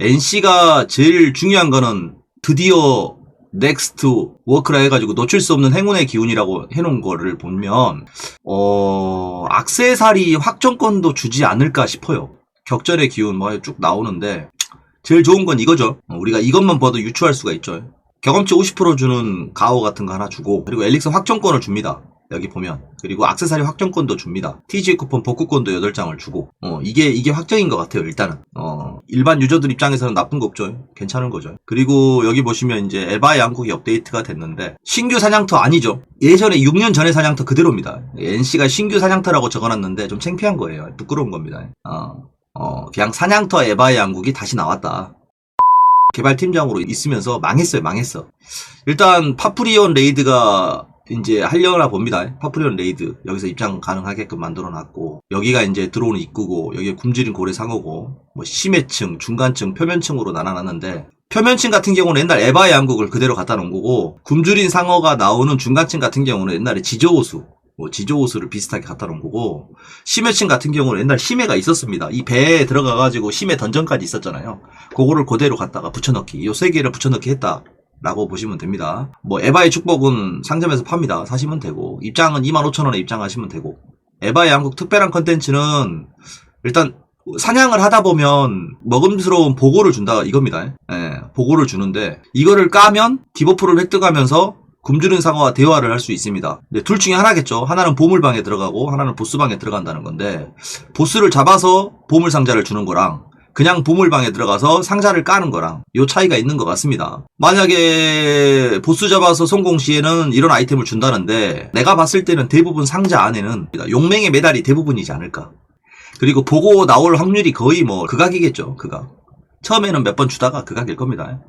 NC가 제일 중요한 거는 드디어 넥스트 워크라 해가지고 놓칠 수 없는 행운의 기운이라고 해놓은 거를 보면 어 악세사리 확정권도 주지 않을까 싶어요. 격전의 기운 뭐 쭉 나오는데 제일 좋은 건 이거죠. 어, 우리가 이것만 봐도 유추할 수가 있죠. 경험치 50% 주는 가오 같은 거 하나 주고 그리고 엘릭스 확정권을 줍니다. 여기 보면. 그리고 악세사리 확정권도 줍니다. TG 쿠폰 복구권도 8장을 주고. 어 이게 이게 확정인 것 같아요 일단은. 어 일반 유저들 입장에서는 나쁜 거 없죠. 괜찮은 거죠. 그리고 여기 보시면 이제 에바 양국이 업데이트가 됐는데 신규 사냥터 아니죠. 예전에 6년 전의 사냥터 그대로입니다. NC가 신규 사냥터라고 적어놨는데 좀 창피한 거예요. 부끄러운 겁니다. 어, 어 그냥 사냥터 에바 양국이 다시 나왔다. 개발팀장으로 있으면서 망했어요, 망했어. 일단 파프리온 레이드가 이제 하려나 봅니다. 파프리온 레이드 여기서 입장 가능하게끔 만들어놨고 여기가 이제 들어오는 입구고 여기에 굶주린 고래 상어고 뭐 심해층, 중간층, 표면층으로 나눠놨는데 표면층 같은 경우는 옛날 에바의 양국을 그대로 갖다 놓은 거고 굶주린 상어가 나오는 중간층 같은 경우는 옛날에 지저호수 뭐 지저호수를 비슷하게 갖다 놓은 거고 심해층 같은 경우는 옛날 심해가 있었습니다. 이 배에 들어가가지고 심해 던전까지 있었잖아요. 그거를 그대로 갖다가 붙여넣기 요세 개를 붙여넣기 했다. 라고 보시면 됩니다. 뭐 에바의 축복은 상점에서 팝니다. 사시면 되고 입장은 25,000원에 입장하시면 되고 에바의 한국 특별한 컨텐츠는 일단 사냥을 하다 보면 먹음스러운 보고를 준다 이겁니다. 예, 보고를 주는데 이거를 까면 디버프를 획득하면서 굶주린 상어와 대화를 할 수 있습니다. 근데 둘 중에 하나겠죠. 하나는 보물방에 들어가고 하나는 보스방에 들어간다는 건데 보스를 잡아서 보물 상자를 주는 거랑 그냥 보물방에 들어가서 상자를 까는 거랑 요 차이가 있는 것 같습니다. 만약에 보스 잡아서 성공 시에는 이런 아이템을 준다는데 내가 봤을 때는 대부분 상자 안에는 용맹의 메달이 대부분이지 않을까. 그리고 보고 나올 확률이 거의 뭐 극악이겠죠. 극악. 처음에는 몇 번 주다가 극악일 겁니다.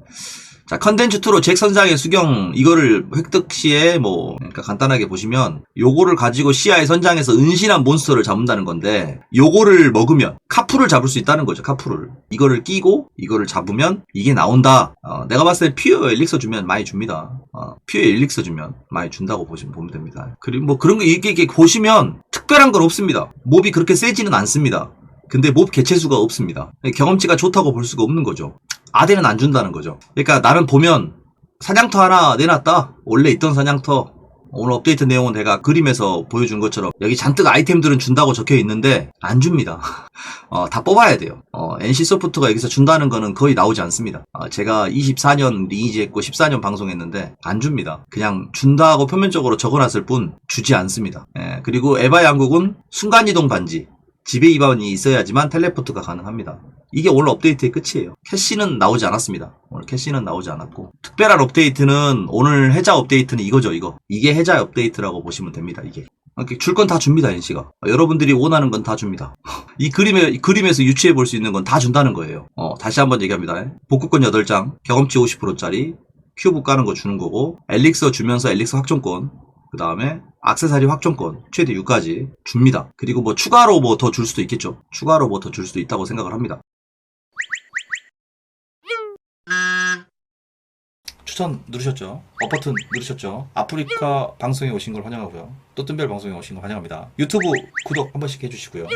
자, 컨텐츠 2로 잭 선장의 수경, 이거를 획득 시에 뭐, 그러니까 간단하게 보시면, 요거를 가지고 시야의 선장에서 은신한 몬스터를 잡는다는 건데, 요거를 먹으면, 카푸를 잡을 수 있다는 거죠, 카푸를. 이거를 끼고, 이거를 잡으면, 이게 나온다. 어, 내가 봤을 때 퓨어 엘릭서 주면 많이 줍니다. 어, 퓨어 엘릭서 주면 많이 준다고 보시면 보면 됩니다. 그리고 뭐 그런 거 이렇게, 이렇게 보시면, 특별한 건 없습니다. 몹이 그렇게 세지는 않습니다. 근데 몹 개체수가 없습니다. 경험치가 좋다고 볼 수가 없는 거죠. 아대는 안 준다는 거죠. 그러니까 나는 보면 사냥터 하나 내놨다. 원래 있던 사냥터. 오늘 업데이트 내용은 내가 그림에서 보여준 것처럼 여기 잔뜩 아이템들은 준다고 적혀 있는데 안 줍니다. 어, 다 뽑아야 돼요. 어, NC 소프트가 여기서 준다는 거는 거의 나오지 않습니다. 어, 제가 24년 리니지 했고 14년 방송했는데 안 줍니다. 그냥 준다고 표면적으로 적어놨을 뿐 주지 않습니다. 예, 그리고 에바 양국은 순간이동 반지 지배 이반이 있어야지만 텔레포트가 가능합니다. 이게 오늘 업데이트의 끝이에요. 캐시는 나오지 않았습니다. 오늘 캐시는 나오지 않았고. 특별한 업데이트는 오늘 해자 업데이트는 이거죠 이거. 이게 해자 업데이트라고 보시면 됩니다 이게. 줄 건 다 줍니다 NC가. 여러분들이 원하는 건 다 줍니다. 이 그림에 이 그림에서 유추해 볼 수 있는 건 다 준다는 거예요. 어, 다시 한번 얘기합니다. 복구권 8장 경험치 50%짜리 큐브 까는 거 주는 거고 엘릭서 주면서 엘릭서 확정권 그 다음에 악세사리 확정권 최대 6까지 줍니다. 그리고 뭐 추가로 뭐 더 줄 수도 있겠죠. 추가로 뭐 더 줄 수도 있다고 생각을 합니다. 추천 누르셨죠? 업 버튼 누르셨죠? 아프리카 방송에 오신 걸 환영하고요. 또 뜬별 방송에 오신 걸 환영합니다. 유튜브 구독 한 번씩 해주시고요.